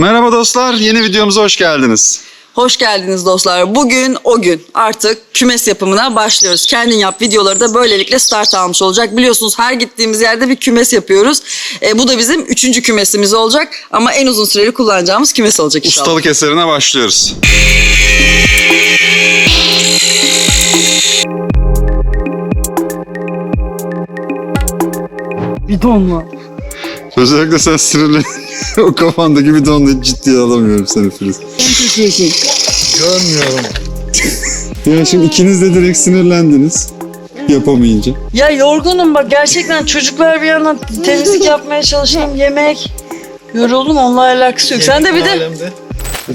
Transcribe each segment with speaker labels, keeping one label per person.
Speaker 1: Merhaba dostlar, yeni videomuza hoş geldiniz.
Speaker 2: Hoş geldiniz dostlar. Bugün o gün artık kümes yapımına başlıyoruz. Kendin yap videoları da böylelikle start almış olacak. Biliyorsunuz her gittiğimiz yerde bir kümes yapıyoruz. E, bu da bizim üçüncü kümesimiz olacak. Ama en uzun süreli kullanacağımız kümes olacak inşallah.
Speaker 1: Ustalık eserine başlıyoruz.
Speaker 2: Bidonla.
Speaker 1: Özellikle sen sinirli o kafandaki bidonla hiç ciddiye alamıyorum seni Filiz.
Speaker 3: Görmüyorum.
Speaker 1: Ya şimdi ikiniz de direkt sinirlendiniz yapamayınca.
Speaker 2: Ya yorgunum bak gerçekten çocuklar bir yandan temizlik yapmaya çalıştım yemek. Yoruldum onunla alakası yok. Sen de bir de.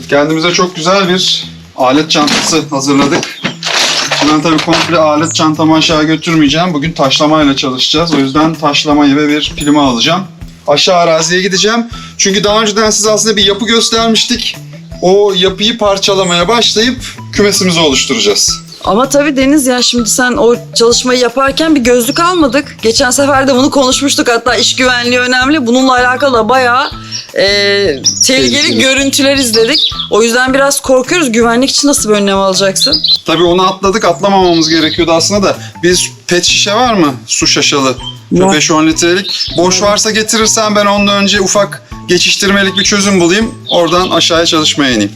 Speaker 1: Kendimize çok güzel bir alet çantası hazırladık. Şimdi ben tabii komple alet çantamı aşağı götürmeyeceğim. Bugün taşlamayla çalışacağız. O yüzden taşlamayı ve bir filmi alacağım. Aşağı araziye gideceğim. Çünkü daha önceden size aslında bir yapı göstermiştik. O yapıyı parçalamaya başlayıp kümesimizi oluşturacağız.
Speaker 2: Ama tabii Deniz ya şimdi sen o çalışmayı yaparken bir gözlük almadık. Geçen sefer de bunu konuşmuştuk hatta iş güvenliği önemli. Bununla alakalı da bayağı e, tehlikeli
Speaker 1: Tehlikeli.
Speaker 2: görüntüler izledik. O yüzden biraz korkuyoruz. Güvenlik için nasıl bir önlem alacaksın?
Speaker 1: Tabii onu atladık atlamamamız gerekiyordu aslında da. Biz pet şişe var mı? Su şaşalı.
Speaker 2: Var.
Speaker 1: 5-10 litrelik. Boş varsa getirirsen ben ondan önce ufak geçiştirmelik bir çözüm bulayım. Oradan aşağıya çalışmaya ineyim.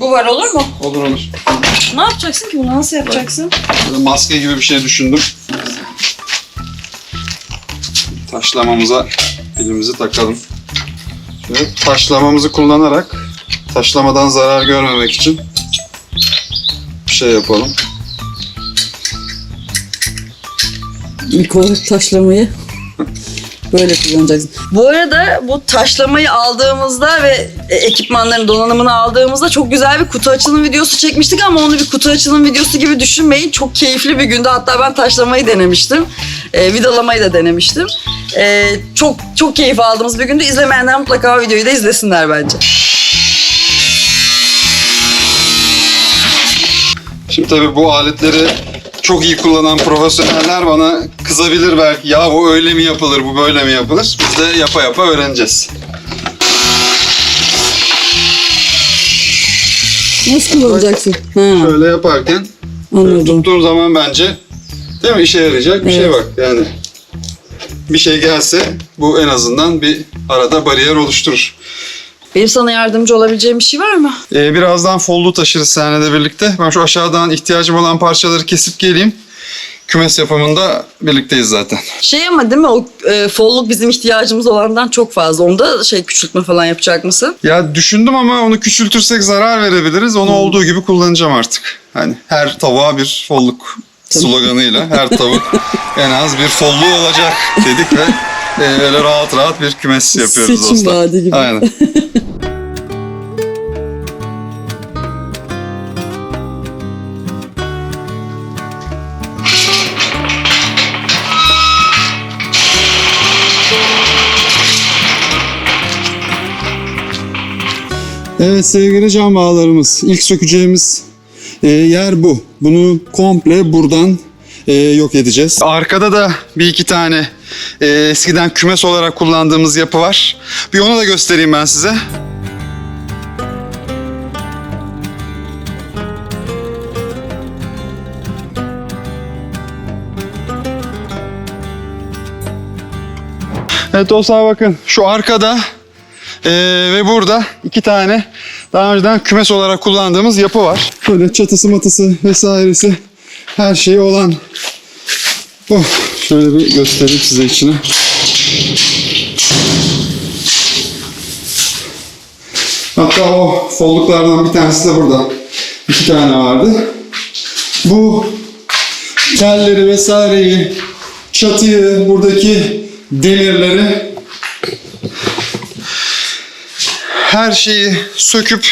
Speaker 2: Bu var olur mu?
Speaker 1: Olur olur.
Speaker 2: Ne yapacaksın ki bunu? Nasıl yapacaksın?
Speaker 1: Böyle maske gibi bir şey düşündüm. Taşlamamıza elimizi takalım. Şöyle taşlamamızı kullanarak taşlamadan zarar görmemek için bir şey yapalım.
Speaker 2: İlk taşlamayı böyle kullanacaksın. Bu arada bu taşlamayı aldığımızda ve e, ekipmanların donanımını aldığımızda çok güzel bir kutu açılım videosu çekmiştik ama onu bir kutu açılım videosu gibi düşünmeyin. Çok keyifli bir gündü. Hatta ben taşlamayı denemiştim. E, vidalamayı da denemiştim. E, çok çok keyif aldığımız bir gündü. İzlemeyenler mutlaka videoyu da izlesinler bence.
Speaker 1: Şimdi tabii bu aletleri çok iyi kullanan profesyoneller bana kızabilir belki. Ya bu öyle mi yapılır, bu böyle mi yapılır? Biz de yapa yapa öğreneceğiz.
Speaker 2: Nasıl kullanacaksın?
Speaker 1: Şöyle yaparken böyle tuttuğum zaman bence değil mi işe yarayacak bir şey
Speaker 2: Evet.
Speaker 1: bak yani. Bir şey gelse bu en azından bir arada bariyer oluşturur.
Speaker 2: Benim sana yardımcı olabileceğim bir şey var mı?
Speaker 1: Ee, birazdan follu taşırız seninle birlikte. Ben şu aşağıdan ihtiyacım olan parçaları kesip geleyim. Kümes yapımında birlikteyiz zaten.
Speaker 2: Şey ama değil mi o e, folluk bizim ihtiyacımız olandan çok fazla. Onda şey küçültme falan yapacak mısın?
Speaker 1: Ya düşündüm ama onu küçültürsek zarar verebiliriz. Onu olduğu gibi kullanacağım artık. Hani her tavuğa bir folluk sloganıyla her tavuk en az bir folluğu olacak dedik ve e, öyle rahat rahat bir kümes yapıyoruz
Speaker 2: Seçim
Speaker 1: dostlar.
Speaker 2: vaadi gibi.
Speaker 1: Aynen. Evet sevgili can bağlarımız ilk sökeceğimiz e, yer bu. Bunu komple buradan e, yok edeceğiz. Arkada da bir iki tane e, eskiden kümes olarak kullandığımız yapı var. Bir onu da göstereyim ben size. Evet dostlar bakın şu arkada ee, ve burada iki tane daha önceden kümes olarak kullandığımız yapı var. Böyle çatısı matısı vesairesi her şeyi olan. Oh, şöyle bir göstereyim size içini. Hatta o folluklardan bir tanesi de burada. İki tane vardı. Bu telleri vesaireyi, çatıyı, buradaki demirleri her şeyi söküp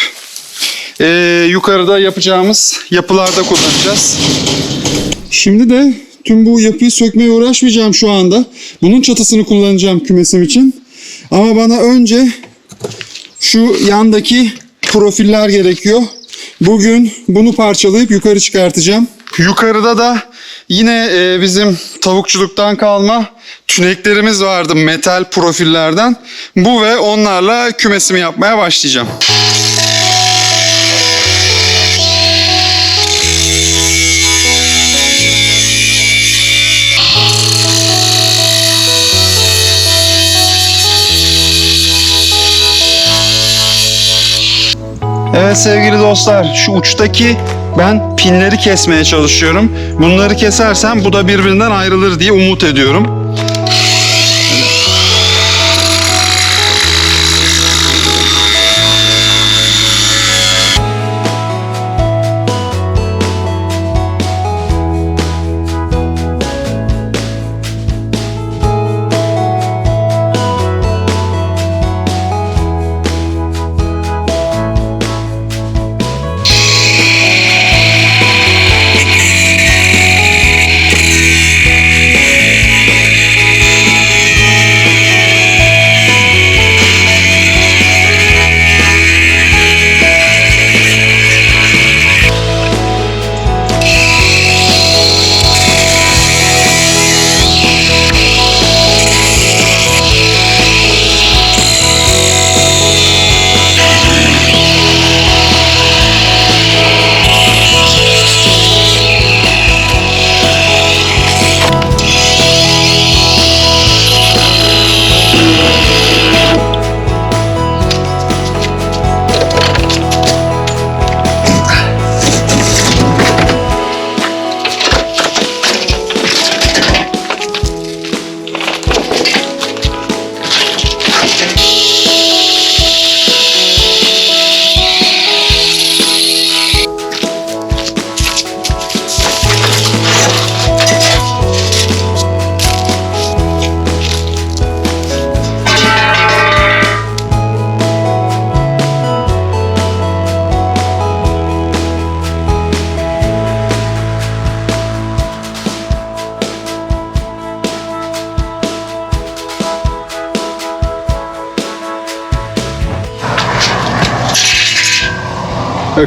Speaker 1: eee, yukarıda yapacağımız yapılarda kullanacağız. Şimdi de tüm bu yapıyı sökmeye uğraşmayacağım şu anda. Bunun çatısını kullanacağım kümesim için. Ama bana önce şu yandaki profiller gerekiyor. Bugün bunu parçalayıp yukarı çıkartacağım. Yukarıda da Yine e, bizim tavukçuluktan kalma tüneklerimiz vardı metal profillerden. Bu ve onlarla kümesimi yapmaya başlayacağım. Evet sevgili dostlar şu uçtaki ben pinleri kesmeye çalışıyorum. Bunları kesersem bu da birbirinden ayrılır diye umut ediyorum.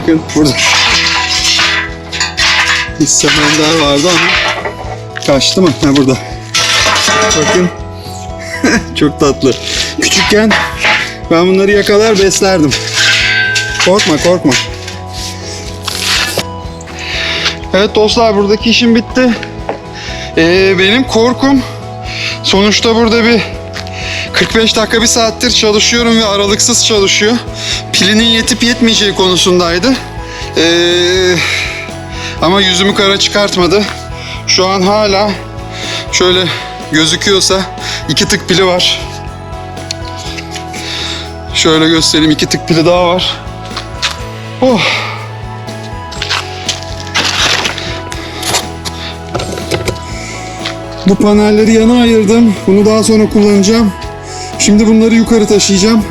Speaker 1: Bakın burada. Bir semender vardı ama kaçtı mı? Ha burada. Bakın. Çok tatlı. Küçükken ben bunları yakalar beslerdim. Korkma korkma. Evet dostlar buradaki işim bitti. Ee, benim korkum sonuçta burada bir 45 dakika bir saattir çalışıyorum ve aralıksız çalışıyor. Pilinin yetip yetmeyeceği konusundaydı. Ee, ama yüzümü kara çıkartmadı. Şu an hala şöyle gözüküyorsa iki tık pili var. Şöyle göstereyim iki tık pili daha var. Oh. Bu panelleri yana ayırdım. Bunu daha sonra kullanacağım. Şimdi bunları yukarı taşıyacağım.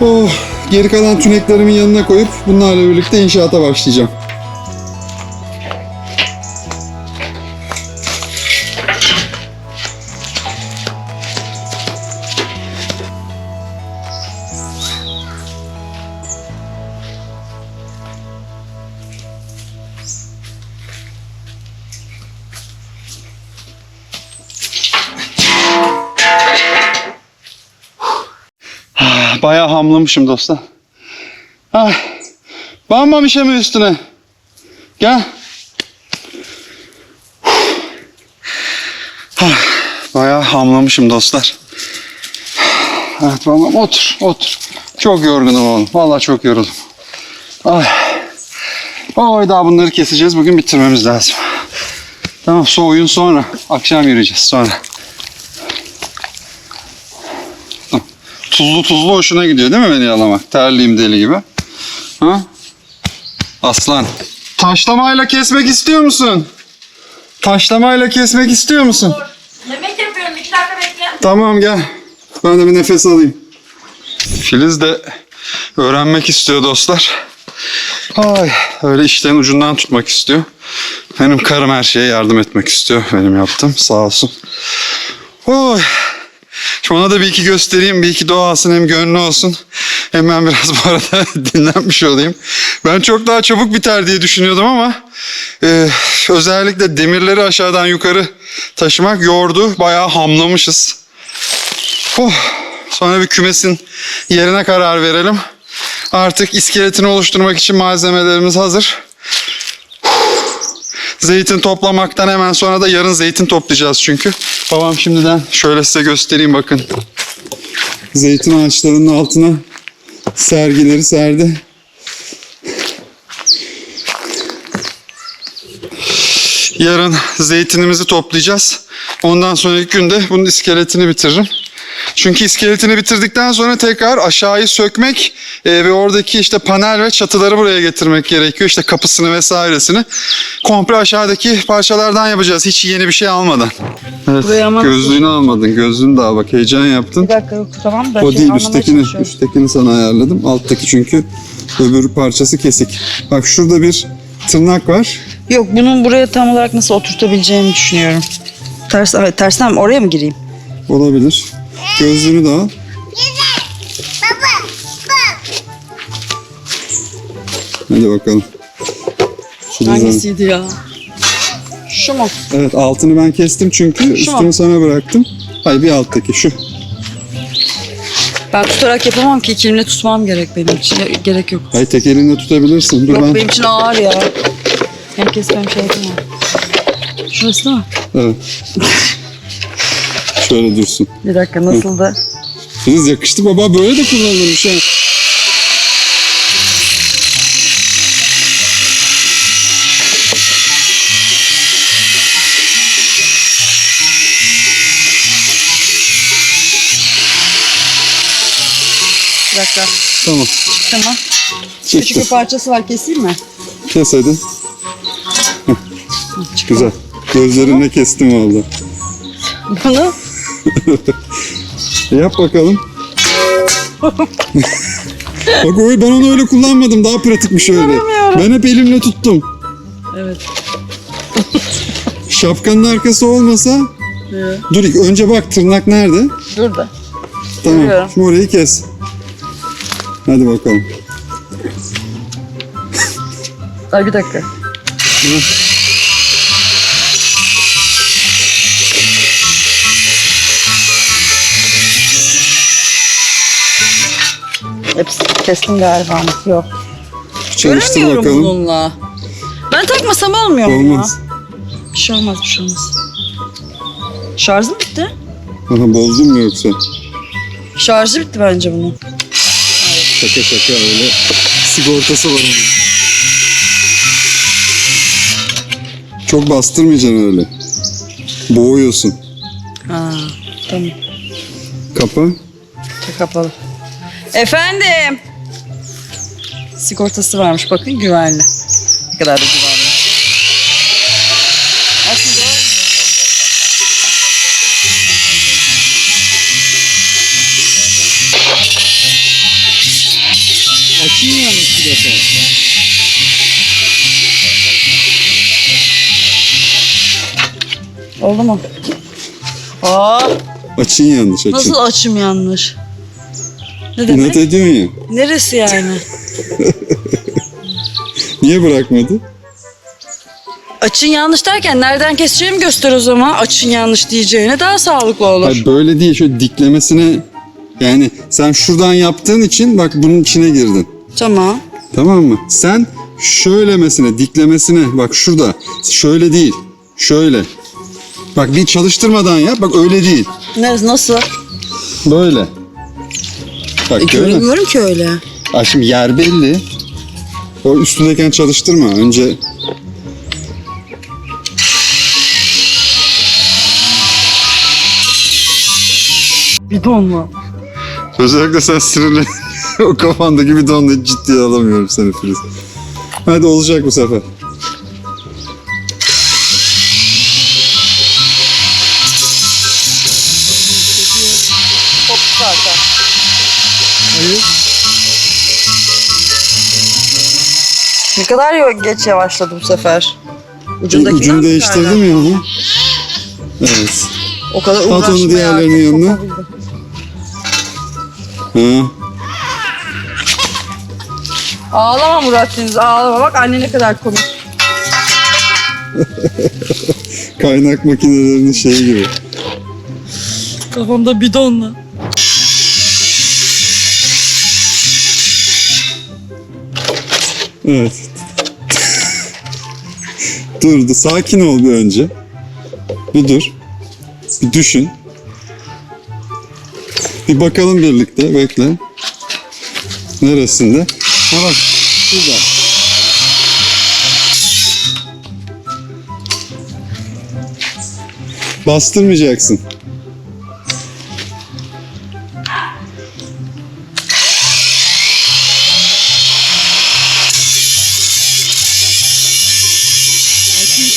Speaker 1: Oh, geri kalan tüneklerimin yanına koyup bunlarla birlikte inşaata başlayacağım. Bayağı hamlamışım dostlar. Ah, banmamış mı üstüne? Gel. Ah, Bayağı hamlamışım dostlar. Evet babam otur otur. Çok yorgunum oğlum. Vallahi çok yoruldum. Ay. Oy daha bunları keseceğiz. Bugün bitirmemiz lazım. Tamam soğuyun sonra. Akşam yürüyeceğiz sonra. Tuzlu tuzlu hoşuna gidiyor değil mi beni yalamak? Terliyim deli gibi. Ha? Aslan. Taşlamayla kesmek istiyor musun? Taşlamayla kesmek istiyor musun?
Speaker 3: Yemek yapıyorum. iki dakika bekle.
Speaker 1: Tamam gel. Ben de bir nefes alayım. Filiz de öğrenmek istiyor dostlar. Ay, öyle işlerin ucundan tutmak istiyor. Benim karım her şeye yardım etmek istiyor. Benim yaptım sağ olsun. Oy. Şimdi ona da bir iki göstereyim. Bir iki doğasın hem gönlü olsun. Hemen biraz bu arada dinlenmiş olayım. Ben çok daha çabuk biter diye düşünüyordum ama e, özellikle demirleri aşağıdan yukarı taşımak yordu. Bayağı hamlamışız. Oh, sonra bir kümesin yerine karar verelim. Artık iskeletini oluşturmak için malzemelerimiz hazır. Zeytin toplamaktan hemen sonra da yarın zeytin toplayacağız çünkü. Babam şimdiden şöyle size göstereyim bakın. Zeytin ağaçlarının altına sergileri serdi. Yarın zeytinimizi toplayacağız. Ondan sonraki günde bunun iskeletini bitiririm. Çünkü iskeletini bitirdikten sonra tekrar aşağıyı sökmek e, ve oradaki işte panel ve çatıları buraya getirmek gerekiyor. İşte kapısını vesairesini. Komple aşağıdaki parçalardan yapacağız. Hiç yeni bir şey almadan. Evet, gözlüğünü almadın. Gözlüğünü daha bak heyecan yaptın.
Speaker 2: Bir dakika yok tamam da
Speaker 1: O
Speaker 2: şey
Speaker 1: değil üsttekini. Üsttekini sana ayarladım. Alttaki çünkü öbür parçası kesik. Bak şurada bir tırnak var.
Speaker 2: Yok bunun buraya tam olarak nasıl oturtabileceğimi düşünüyorum. Ters, tersten oraya mı gireyim?
Speaker 1: Olabilir. Gözlüğünü de al. Hadi bakalım. Şurada zaten-
Speaker 2: Hangisiydi ya? Şu mu?
Speaker 1: Evet altını ben kestim çünkü
Speaker 2: Şu
Speaker 1: üstünü
Speaker 2: mu?
Speaker 1: sana bıraktım. Hayır bir alttaki şu.
Speaker 2: Ben tutarak yapamam ki ikilimle tutmam gerek benim için. Gerek yok.
Speaker 1: Hayır tek elinle tutabilirsin. Dur
Speaker 2: Yok
Speaker 1: ben.
Speaker 2: benim için ağır ya. Hem kesip hem şey yapamam. Şurası değil mi?
Speaker 1: Evet. Şöyle dursun.
Speaker 2: Bir dakika nasıldı?
Speaker 1: Filiz yakıştı baba böyle de kullanılmış ha.
Speaker 2: Bir dakika.
Speaker 1: Tamam.
Speaker 2: Tamam. Küçük
Speaker 1: Çıktı.
Speaker 2: bir parçası var keseyim mi?
Speaker 1: Kes hadi. Heh, Güzel. Gözlerinle kestim valla.
Speaker 2: Bunu
Speaker 1: Yap bakalım. Bak öyle, ben onu öyle kullanmadım. Daha pratikmiş öyle. Ben hep elimle tuttum.
Speaker 2: Evet.
Speaker 1: Şapkanın arkası olmasa... Dur ilk önce bak tırnak nerede?
Speaker 2: Dur da.
Speaker 1: Tamam.
Speaker 2: Görüyorum.
Speaker 1: Şimdi orayı kes. Hadi bakalım.
Speaker 2: Ay bir dakika. Hepsi kestim galiba yok.
Speaker 1: Çalıştır
Speaker 2: Göremiyorum
Speaker 1: bakalım.
Speaker 2: bununla. Ben takmasam olmuyor mu
Speaker 1: Olmaz.
Speaker 2: Bir şey olmaz, bir şey olmaz. Şarjı bitti?
Speaker 1: Aha, bozdun mu yoksa?
Speaker 2: Şarjı bitti bence bunun.
Speaker 1: Şaka şaka öyle. Sigortası var onun. Çok bastırmayacaksın öyle. Boğuyorsun.
Speaker 2: Ha, tamam.
Speaker 1: Kapa.
Speaker 2: Kapalı. Efendim. Sigortası varmış bakın güvenli. Ne kadar da güvenli. Aslında
Speaker 1: yanlış bir defa.
Speaker 2: oldu mu? Aa,
Speaker 1: Açın yanlış açın.
Speaker 2: nasıl açım yanlış? Ne demek?
Speaker 1: ediyorsun ya.
Speaker 2: Neresi yani?
Speaker 1: Niye bırakmadı?
Speaker 2: Açın yanlış derken nereden keseceğimi göster o zaman. Açın yanlış diyeceğine daha sağlıklı olur.
Speaker 1: Hayır, böyle değil. Şöyle diklemesine yani sen şuradan yaptığın için bak bunun içine girdin.
Speaker 2: Tamam.
Speaker 1: Tamam mı? Sen şöylemesine, diklemesine bak şurada. Şöyle değil. Şöyle. Bak bir çalıştırmadan yap. Bak öyle değil.
Speaker 2: Neresi nasıl?
Speaker 1: Böyle. Bak
Speaker 2: E, göremiyorum ki öyle.
Speaker 1: Ay şimdi yer belli. O üstündeyken çalıştırma. Önce
Speaker 2: Bidon mu?
Speaker 1: özellikle sen sinirli o kafandaki bidonla ciddiye alamıyorum seni Filiz. Hadi olacak bu sefer.
Speaker 2: Ne kadar yo- geç yavaşladı bu sefer. Ucundakinden
Speaker 1: Ucunu
Speaker 2: mi
Speaker 1: değiştirdim ya onu. Evet.
Speaker 2: O kadar
Speaker 1: At onu
Speaker 2: uğraşmaya
Speaker 1: diğerlerinin yanına.
Speaker 2: sokabildim.
Speaker 1: Ha.
Speaker 2: Ağlama Murat Deniz ağlama. Bak anne ne kadar komik.
Speaker 1: Kaynak makinelerinin şeyi gibi.
Speaker 2: Kafamda bidonla.
Speaker 1: Evet. Dur, dur, sakin ol bir önce. Bir dur. Bir düşün. Bir bakalım birlikte, bekle. Neresinde? Ha bak, şurada. Bastırmayacaksın.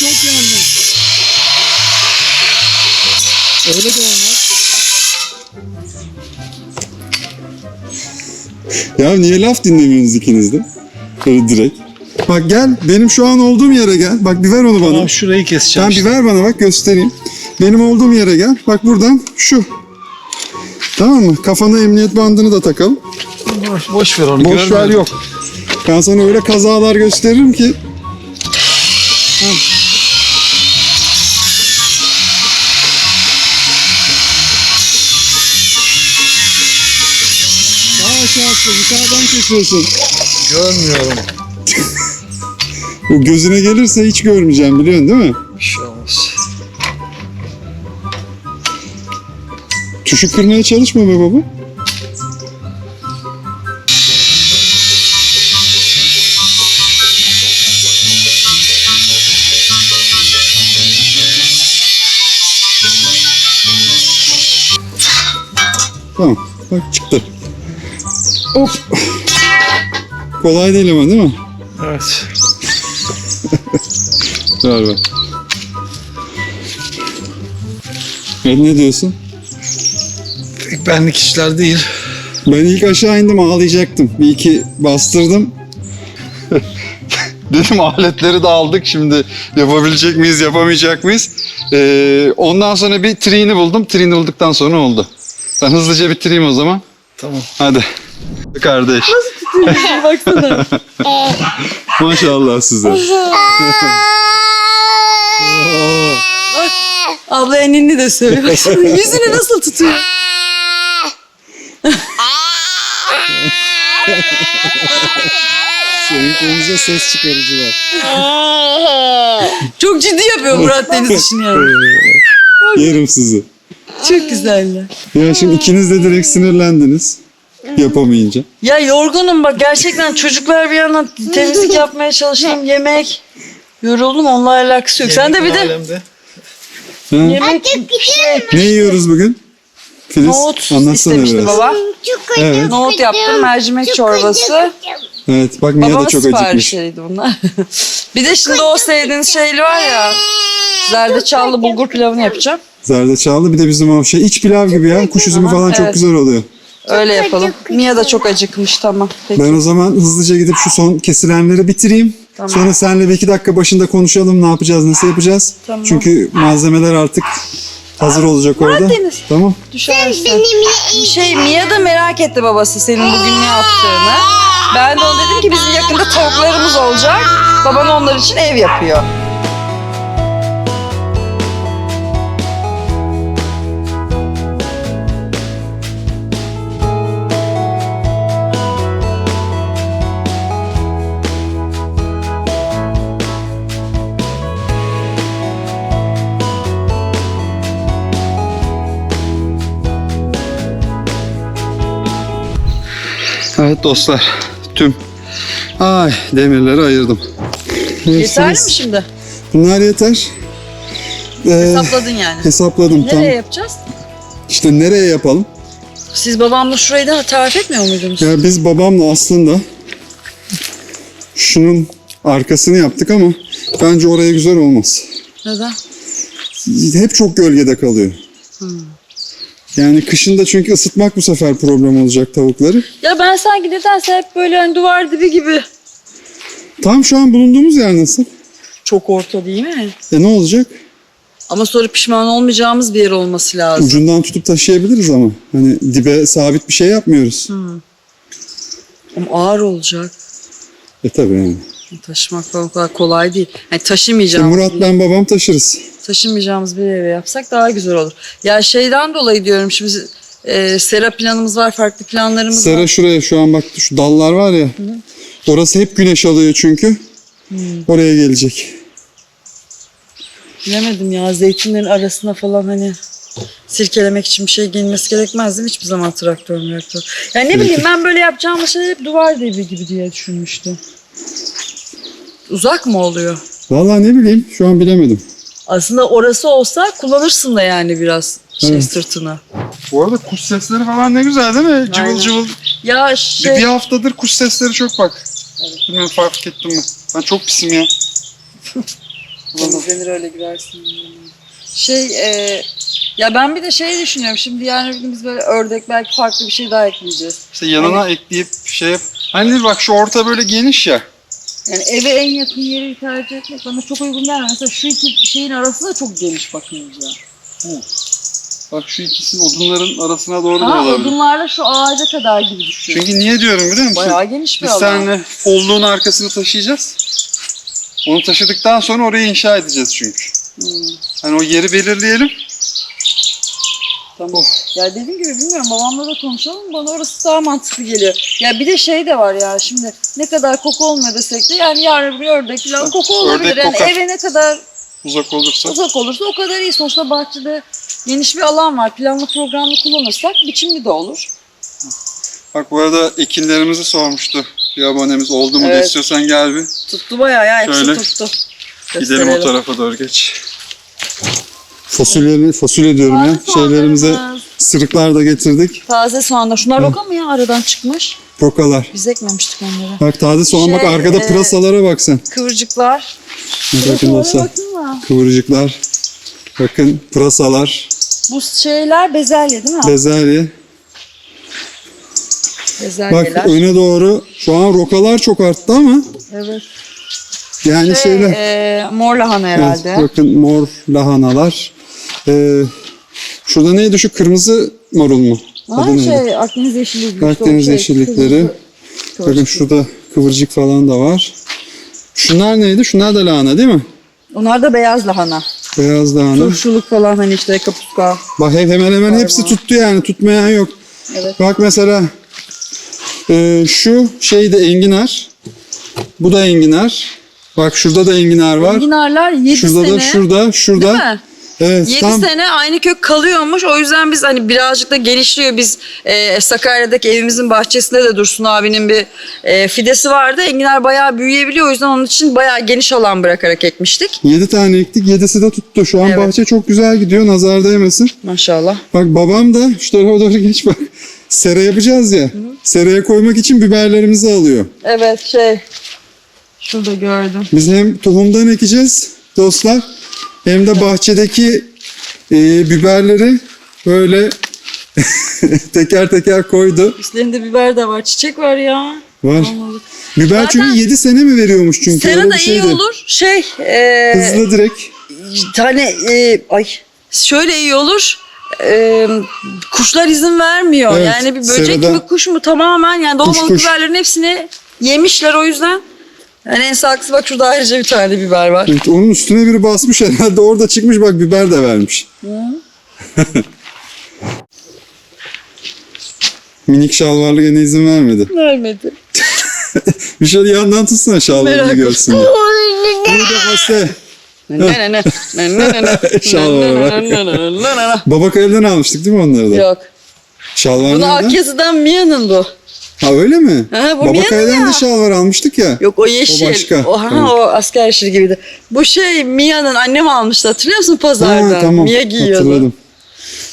Speaker 1: Çok yanlış. Öyle de olmaz. Ya niye laf dinlemiyorsunuz ikiniz de? Böyle direkt. Bak gel, benim şu an olduğum yere gel. Bak bir ver onu bana.
Speaker 4: Tamam şurayı keseceğim.
Speaker 1: Sen bir ver bana bak göstereyim. Benim olduğum yere gel. Bak buradan şu. Tamam mı? Kafana emniyet bandını da takalım.
Speaker 4: Boş, boş ver onu.
Speaker 1: Boş ver yok. Ben sana öyle kazalar gösteririm ki. Yukarıdan kesiyorsun.
Speaker 4: Görmüyorum.
Speaker 1: Bu gözüne gelirse hiç görmeyeceğim biliyorsun değil mi?
Speaker 4: Bir şey olmaz.
Speaker 1: Tuşu kırmaya çalışma be baba. Tamam. Bak çıktı. Hop. Kolay değil ama değil mi?
Speaker 4: Evet.
Speaker 1: Ver ver. Evet, ne diyorsun?
Speaker 4: Pek benlik işler değil.
Speaker 1: Ben ilk aşağı indim ağlayacaktım. Bir iki bastırdım. Dedim aletleri de aldık şimdi yapabilecek miyiz yapamayacak mıyız? Ee, ondan sonra bir triğini buldum. Triğini bulduktan sonra oldu. Ben hızlıca bitireyim o zaman.
Speaker 4: Tamam.
Speaker 1: Hadi. Kardeş.
Speaker 2: Baksana.
Speaker 1: Maşallah size.
Speaker 2: Abla enini de söyle. Baksana yüzünü nasıl tutuyor.
Speaker 1: Senin konuza ses çıkarıcılar.
Speaker 2: Çok ciddi yapıyor Murat Deniz işini yani.
Speaker 1: Yerim sizi.
Speaker 2: Çok güzeller.
Speaker 1: Ya şimdi ikiniz de direkt sinirlendiniz. Yapamayınca.
Speaker 2: Ya yorgunum bak gerçekten çocuklar bir yandan temizlik yapmaya çalıştım yemek. Yoruldum onunla alakası yok. Sen de bir de
Speaker 4: Alemde.
Speaker 1: Ha?
Speaker 2: yemek şey,
Speaker 1: Ne yiyoruz bugün? Filiz
Speaker 2: nohut
Speaker 1: anlatsana
Speaker 2: istemişti
Speaker 1: biraz.
Speaker 2: baba.
Speaker 1: Evet.
Speaker 2: Nohut yaptım mercimek çorbası.
Speaker 1: Evet bak Mia da çok acıkmış.
Speaker 2: siparişleriydi bunlar. bir de şimdi o sevdiğiniz şeyli var ya. Zerdeçallı bulgur pilavını yapacağım.
Speaker 1: Zerdeçallı bir de bizim o şey iç pilav gibi ya. Kuş üzümü falan çok
Speaker 2: evet.
Speaker 1: güzel oluyor.
Speaker 2: Öyle yapalım. Mia da çok acıkmış tamam. Peki.
Speaker 1: Ben o zaman hızlıca gidip şu son kesilenleri bitireyim.
Speaker 2: Tamam.
Speaker 1: Sonra seninle bir iki dakika başında konuşalım ne yapacağız, nasıl yapacağız.
Speaker 2: Tamam.
Speaker 1: Çünkü malzemeler artık hazır olacak orada.
Speaker 2: Deniz.
Speaker 1: Tamam.
Speaker 2: Düşersin. Şey Mia da merak etti babası senin bugün ne yaptığını. Ben de ona dedim ki bizim yakında tavuklarımız olacak. Baban onlar için ev yapıyor.
Speaker 1: Evet dostlar. Tüm ay demirleri ayırdım.
Speaker 2: Yeterli mi şimdi?
Speaker 1: Bunlar yeter. Ee,
Speaker 2: Hesapladın yani.
Speaker 1: hesapladım tam.
Speaker 2: Nereye yapacağız?
Speaker 1: İşte nereye yapalım?
Speaker 2: Siz babamla şurayı da tarif etmiyor muydunuz?
Speaker 1: Ya biz babamla aslında şunun arkasını yaptık ama bence oraya güzel olmaz.
Speaker 2: Neden?
Speaker 1: Hep çok gölgede kalıyor. Yani kışında çünkü ısıtmak bu sefer problem olacak tavukları.
Speaker 2: Ya ben sanki nedense hep böyle hani duvar dibi gibi.
Speaker 1: Tam şu an bulunduğumuz yer nasıl?
Speaker 2: Çok orta değil mi?
Speaker 1: E ne olacak?
Speaker 2: Ama sonra pişman olmayacağımız bir yer olması lazım.
Speaker 1: Ucundan tutup taşıyabiliriz ama. Hani dibe sabit bir şey yapmıyoruz.
Speaker 2: Ama ağır olacak.
Speaker 1: E tabii yani.
Speaker 2: Taşımak falan o kadar kolay değil. Yani
Speaker 1: İşte
Speaker 2: taşımayacağımız,
Speaker 1: Murat ben babam taşırız.
Speaker 2: taşımayacağımız bir eve yapsak daha güzel olur. Ya şeyden dolayı diyorum şimdi e, sera planımız var, farklı planlarımız var.
Speaker 1: Sera şuraya şu an bak şu dallar var ya. Orası hep güneş alıyor çünkü. Oraya gelecek.
Speaker 2: Bilemedim ya zeytinlerin arasına falan hani sirkelemek için bir şey gelmesi gerekmez değil mi? Hiçbir zaman traktör traktör. Yani ne bileyim ben böyle yapacağım şey hep duvar dibi gibi diye düşünmüştüm. Uzak mı oluyor?
Speaker 1: Vallahi ne bileyim şu an bilemedim.
Speaker 2: Aslında orası olsa kullanırsın da yani biraz şey
Speaker 1: Evet.
Speaker 2: sırtına.
Speaker 1: Bu arada kuş sesleri falan ne güzel değil mi? Cıvıl
Speaker 2: Aynen.
Speaker 1: cıvıl.
Speaker 2: Ya
Speaker 1: Bir,
Speaker 2: şey
Speaker 1: bir haftadır kuş sesleri çok bak. Bilmiyorum fark ettin mi? Ben çok pisim ya.
Speaker 2: temizlenir öyle girersin. Şey e, ya ben bir de şey düşünüyorum şimdi yani bir gün biz böyle ördek belki farklı bir şey daha ekleyeceğiz.
Speaker 1: İşte yanına ekleyip şey yap. Hani bak şu orta böyle geniş ya.
Speaker 2: Yani eve en yakın yeri tercih etmek bana çok uygun gelmiyor. Mesela şu iki şeyin arası da çok geniş bakınca.
Speaker 1: Bak şu ikisi odunların arasına doğru da
Speaker 2: Ha
Speaker 1: olabilir.
Speaker 2: odunlarla şu ağaca kadar gibi düşün.
Speaker 1: Çünkü niye diyorum biliyor musun?
Speaker 2: Bayağı geniş bir
Speaker 1: Biz
Speaker 2: alan.
Speaker 1: seninle folluğun arkasını taşıyacağız. Onu taşıdıktan sonra orayı inşa edeceğiz çünkü.
Speaker 2: Hmm,
Speaker 1: Hani o yeri belirleyelim.
Speaker 2: Tamam. Ya dediğim gibi bilmiyorum babamla da konuşalım bana orası daha mantıklı geliyor. Ya bir de şey de var ya şimdi ne kadar koku olmuyor desek de yani yarın bir ördek falan koku olabilir.
Speaker 1: Ördek
Speaker 2: yani
Speaker 1: kokar.
Speaker 2: eve ne kadar
Speaker 1: Uzak olursa.
Speaker 2: uzak olursa o kadar iyi. Sonuçta bahçede geniş bir alan var. Planlı programlı kullanırsak biçimli de olur.
Speaker 1: Bak bu arada ekinlerimizi sormuştu bir abonemiz. Oldu mu
Speaker 2: Evet.
Speaker 1: diye istiyorsan gel bir.
Speaker 2: Tuttu bayağı ya hepsi
Speaker 1: Şöyle
Speaker 2: tuttu.
Speaker 1: Gidelim o
Speaker 2: Gösterelim.
Speaker 1: tarafa doğru geç. Fasulye, fasulye diyorum ya.
Speaker 2: Taze
Speaker 1: Şeylerimize
Speaker 2: soğanlarımız.
Speaker 1: sırıklar da getirdik.
Speaker 2: Taze soğanlar. Şunlar roka mı ya aradan çıkmış?
Speaker 1: Rokalar.
Speaker 2: Biz ekmemiştik onları.
Speaker 1: Bak taze soğan bak
Speaker 2: Şey,
Speaker 1: arkada
Speaker 2: e,
Speaker 1: pırasalara bak sen.
Speaker 2: Kıvırcıklar.
Speaker 1: Bakın dostlar.
Speaker 2: baksana.
Speaker 1: Kıvırcıklar. Bakın pırasalar.
Speaker 2: Bu şeyler bezelye değil mi?
Speaker 1: Bezelye.
Speaker 2: Bezelyeler.
Speaker 1: Bak öne doğru şu an rokalar çok arttı ama
Speaker 2: evet.
Speaker 1: yani
Speaker 2: Şey,
Speaker 1: şeyler.
Speaker 2: e, mor lahana
Speaker 1: Evet,
Speaker 2: herhalde.
Speaker 1: bakın mor lahanalar. Ee, şurada neydi şu kırmızı marul mu?
Speaker 2: Ha,
Speaker 1: Adı neydi?
Speaker 2: şey Akdeniz yeşillikleri.
Speaker 1: Akdeniz
Speaker 2: Şey,
Speaker 1: yeşillikleri.
Speaker 2: kırmızı
Speaker 1: Bakın
Speaker 2: kıvırcık.
Speaker 1: şurada kıvırcık falan da var. Şunlar neydi? Şunlar da lahana değil mi?
Speaker 2: Onlar da beyaz lahana.
Speaker 1: Beyaz lahana.
Speaker 2: Turşuluk falan hani işte kapuska.
Speaker 1: Bak he- hemen hemen hepsi tuttu yani. Tutmayan yok.
Speaker 2: Evet.
Speaker 1: Bak mesela e, şu şey de enginar. Bu da enginar. Bak şurada da enginar var.
Speaker 2: Enginarlar 7
Speaker 1: Şurada
Speaker 2: sene.
Speaker 1: da şurada şurada.
Speaker 2: Değil mi?
Speaker 1: Evet
Speaker 2: 7
Speaker 1: tam
Speaker 2: sene aynı kök kalıyormuş. O yüzden biz hani birazcık da gelişiyor. Biz e, Sakarya'daki evimizin bahçesinde de Dursun abinin bir e, fidesi vardı. Enginar bayağı büyüyebiliyor. O yüzden onun için bayağı geniş alan bırakarak ekmiştik.
Speaker 1: 7 tane ektik. 7'si de tuttu. Şu an
Speaker 2: Evet.
Speaker 1: bahçe çok güzel gidiyor. Nazar değmesin.
Speaker 2: Maşallah.
Speaker 1: Bak babam da şu tarafa doğru geç bak. Sera yapacağız ya. Seraya koymak için biberlerimizi alıyor.
Speaker 2: Evet şey. Şurada gördüm.
Speaker 1: Biz hem tohumdan ekeceğiz dostlar. Hem de bahçedeki e, biberleri böyle teker teker koydu.
Speaker 2: Üstlerinde biber de var. Çiçek var ya.
Speaker 1: Var.
Speaker 2: Olmadı.
Speaker 1: Biber
Speaker 2: Zaten-
Speaker 1: çünkü 7 sene mi veriyormuş çünkü öyle
Speaker 2: da
Speaker 1: bir
Speaker 2: iyi olur. Şey. E,
Speaker 1: Hızlı direkt.
Speaker 2: Hani e, ay şöyle iyi olur. E, kuşlar izin vermiyor.
Speaker 1: Evet,
Speaker 2: yani bir böcek
Speaker 1: serada-
Speaker 2: mi kuş mu tamamen yani dolmalık biberlerin hepsini yemişler o yüzden. Yani en sağlıklısı bak şurada ayrıca bir tane biber var.
Speaker 1: Evet, onun üstüne biri basmış herhalde orada çıkmış bak biber de vermiş. Minik şalvarlı gene izin vermedi.
Speaker 2: Vermedi.
Speaker 1: Bir şöyle yandan tutsana şalvarını
Speaker 2: Merak
Speaker 1: görsün. diye. Burada hasta.
Speaker 2: Ne ne ne ne ne ne ne
Speaker 1: Şalvara bak.
Speaker 2: ne ne ne ne ne.
Speaker 1: Babak evden almıştık değil mi onları da?
Speaker 2: Yok.
Speaker 1: Şalvar
Speaker 2: Bunu
Speaker 1: nerede?
Speaker 2: Akyazı'dan Mia'nın bu.
Speaker 1: Ha öyle mi?
Speaker 2: Ha, bu
Speaker 1: Babak
Speaker 2: Mia'nın
Speaker 1: evden
Speaker 2: ya.
Speaker 1: de şalvar almıştık ya.
Speaker 2: Yok o yeşil.
Speaker 1: O başka.
Speaker 2: O, ha,
Speaker 1: Tamam.
Speaker 2: o asker yeşili gibiydi. Bu şey Mia'nın annem almıştı hatırlıyor musun pazardan?
Speaker 1: Ha, tamam.
Speaker 2: Mia giyiyordu.
Speaker 1: Hatırladım.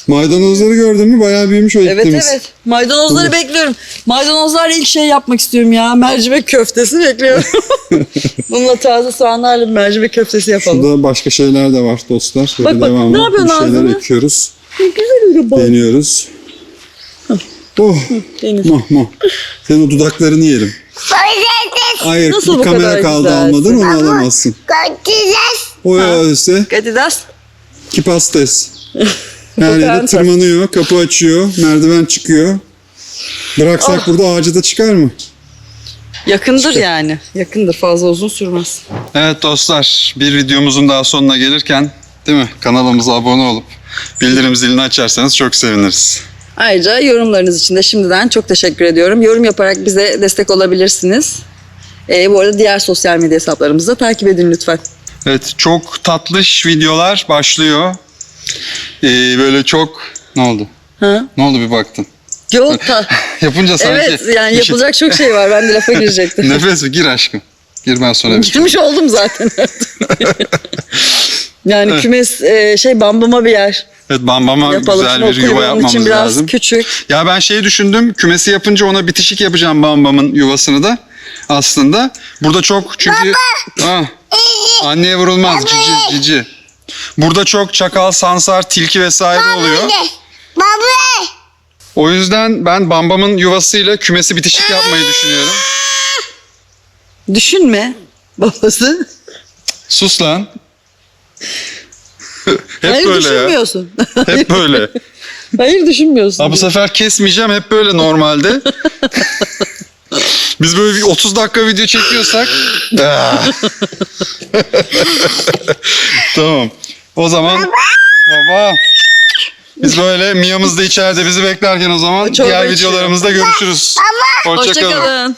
Speaker 1: Maydanozları gördün mü? Bayağı büyümüş o
Speaker 2: Evet
Speaker 1: ektiğimiz.
Speaker 2: evet. Maydanozları bekliyorum. Maydanozlarla ilk şey yapmak istiyorum ya. Mercimek köftesi bekliyorum. Bununla taze soğanlarla bir mercimek köftesi yapalım.
Speaker 1: Şurada başka şeyler de var dostlar. Şöyle
Speaker 2: Bak, bak, ne yapıyorsun
Speaker 1: bir şeyler
Speaker 2: ağzını?
Speaker 1: ekiyoruz.
Speaker 2: Ne güzel oluyor bak.
Speaker 1: Deniyoruz. Oh.
Speaker 2: Deniz.
Speaker 1: Mah mah. Senin o dudaklarını yerim. Hayır
Speaker 2: Nasıl bu
Speaker 1: bir kamera
Speaker 2: kadar
Speaker 1: kaldı
Speaker 2: güzelsin?
Speaker 1: almadın onu alamazsın. O ya işte
Speaker 2: Adidas.
Speaker 1: kipastes. Her yere
Speaker 2: Fotoğraf.
Speaker 1: tırmanıyor, kapı açıyor, merdiven çıkıyor. Bıraksak
Speaker 2: Oh.
Speaker 1: burada ağacı da çıkar mı?
Speaker 2: Yakındır yani. Yakındır. Fazla uzun sürmez.
Speaker 1: Evet dostlar bir videomuzun daha sonuna gelirken değil mi kanalımıza abone olup bildirim zilini açarsanız çok seviniriz.
Speaker 2: Ayrıca yorumlarınız için de şimdiden çok teşekkür ediyorum. Yorum yaparak bize destek olabilirsiniz. Ee, bu arada diğer sosyal medya hesaplarımızı da takip edin lütfen.
Speaker 1: Evet çok tatlış videolar başlıyor. Ee, böyle çok ne oldu?
Speaker 2: Ha?
Speaker 1: Ne oldu bir baktın?
Speaker 2: Yok ta-
Speaker 1: Yapınca sanki
Speaker 2: evet yani
Speaker 1: şey-
Speaker 2: yapılacak çok şey var. Ben de lafa girecektim.
Speaker 1: Nefes gir aşkım. Gir ben sonra
Speaker 2: Girmiş oldum zaten Yani kümes e, şey bambama bir yer.
Speaker 1: Evet bambama güzel bir yuva yapmamız
Speaker 2: için biraz
Speaker 1: lazım.
Speaker 2: küçük.
Speaker 1: Ya ben şeyi düşündüm. Kümesi yapınca ona bitişik yapacağım bambamın yuvasını da aslında. Burada çok çünkü Ah, anneye vurulmaz cici cici. Burada çok çakal, sansar, tilki vesaire oluyor.
Speaker 5: Baba.
Speaker 1: O yüzden ben bambamın yuvasıyla kümesi bitişik yapmayı düşünüyorum.
Speaker 2: Düşünme babası.
Speaker 1: Sus lan. Hep
Speaker 2: Hayır
Speaker 1: böyle ya.
Speaker 2: düşünmüyorsun.
Speaker 1: Hep böyle.
Speaker 2: Hayır düşünmüyorsun.
Speaker 1: Ha bu sefer kesmeyeceğim hep böyle normalde. Biz böyle bir 30 dakika video çekiyorsak. Ah. tamam. O zaman baba biz böyle Mia'mız da içeride bizi beklerken o zaman
Speaker 2: Çorba
Speaker 1: diğer videolarımızda görüşürüz. Hoşçakalın.
Speaker 2: Hoşçakalın.